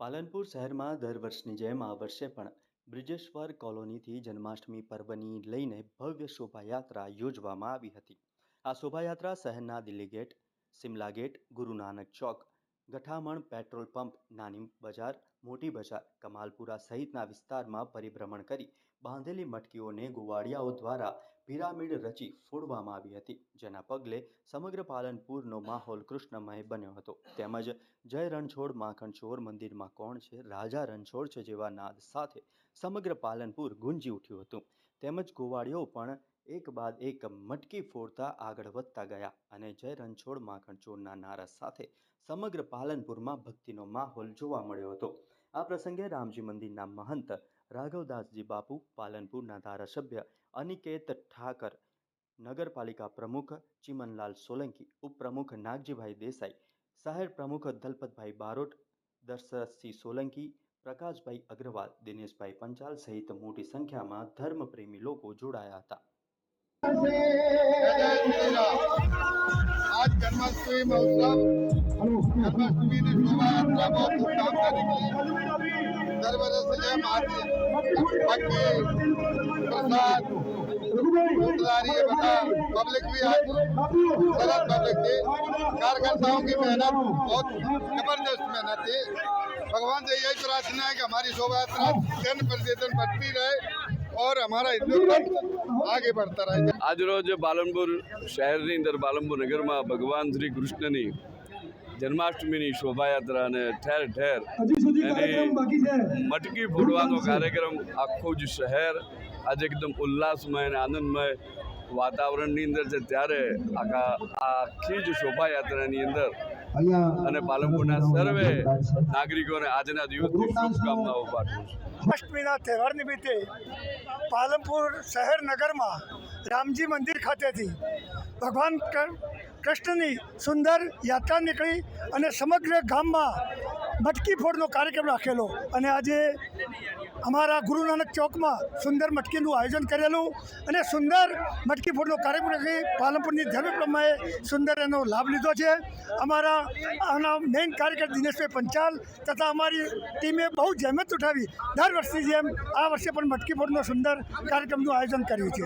પાલનપુર શહેરમાં દર વર્ષની જેમ આ વર્ષે પણ બ્રિજેશ્વર કોલોનીથી જન્માષ્ટમી પર્વની લઈને ભવ્ય શોભાયાત્રા યોજવામાં આવી હતી. આ શોભાયાત્રા શહેરના Delhi gate Shimla gate Guru Nanak Chowk Gathaman, petrol pump, નાની બજાર, મોટી બજાર, કમાલપુરા સહિતના વિસ્તારમાં પરિભ્રમણ કરી બાંધેલી મટકીઓને ગોવાળિયાઓ દ્વારા પિરામિડ રચી ફોડવામાં આવી હતી, જેના પગલે સમગ્ર પાલનપુરનો માહોલ કૃષ્ણમય બન્યો હતો. તેમજ જય રણછોડ, માખણ ચોર મંદિરમાં કોણ છે? રાજા રણછોડ છે જેવા નાદ સાથે સમગ્ર પાલનપુર ગુંજી ઉઠ્યું હતું. તેમજ ગોવાડિયો પણ એક બાદ એક મટકી ફોડતા આગળ વધતા ગયા અને જય રણછોડ માખણચોરના નારા સાથે સમગ્ર પાલનપુરમાં ભક્તિનો માહોલ જોવા મળ્યો હતો. આ પ્રસંગે રામજી મંદિરના મહંત રાઘવદાસજી બાપુ, પાલનપુરના ધારાસભ્ય અનિકેત ઠાકર, નગરપાલિકા પ્રમુખ ચિમનલાલ સોલંકી, ઉપપ્રમુખ નાગજીભાઈ દેસાઈ, શહેર પ્રમુખ દલપતભાઈ બારોટ, દશરથસિંહ સોલંકી, પ્રકાશભાઈ અગ્રવાલ, દિનેશભાઈ પંચાલ સહિત મોટી સંખ્યામાં ધર્મપ્રેમી લોકો જોડાયા હતા. आज जन्माष्टमी महोत्सव जन्माष्टमी की शोभा यात्रा बहुत धूमधाम से निकली दर वर्ष से हम आज भक्ति प्रसाद दूधदारी ये बता पब्लिक भी आज सरल पब्लिक थी कार्यकर्ताओं की मेहनत बहुत जबरदस्त मेहनत थी भगवान से यही प्रार्थना है कि हमारी शोभा यात्रा दिन प्रतिदिन बढ़ती रहे और हमारा हिंदू धर्म आगे बढ़ता रहे આજરોજ પાલનપુર શહેરની અંદર પાલનપુર નગરમાં ભગવાન શ્રી કૃષ્ણની જન્માષ્ટમીની શોભાયાત્રા અને ઠેર ઠેર એની મટકી ફોડવાનો કાર્યક્રમ આખું જ શહેર આજે એકદમ ઉલ્લાસમય અને આનંદમય વાતાવરણની અંદર છે ત્યારે આખા આ આખી જ શોભાયાત્રાની અંદર અને પાલનપુરના સર્વે નાગરિકોને આજના દિવસની શુભકામનાઓ પાઠવું છું. અષ્ટમીના તહેવાર નિમિત્તે પાલનપુર શહેર નગરમાં રામજી મંદિર ખાતેથી ભગવાન કૃષ્ણની સુંદર યાત્રા નીકળી અને સમગ્ર ગામમાં મટકી ફોડનો કાર્યક્રમ રાખેલો અને આજે અમારા ગુરુ નાનક ચોકમાં સુંદર મટકીનું આયોજન કરેલું અને સુંદર મટકી ફોડનો કાર્યક્રમ રાખી પાલનપુરની ધર્મપ્રમાએ સુંદર એનો લાભ લીધો છે. અમારા આના મેઇન કાર્યકર દિનેશભાઈ પંચાલ તથા અમારી ટીમે બહુ જહેમત ઉઠાવી દર વર્ષની જેમ આ વર્ષે પણ મટકી ફોડનો સુંદર કાર્યક્રમનું આયોજન કર્યું છે.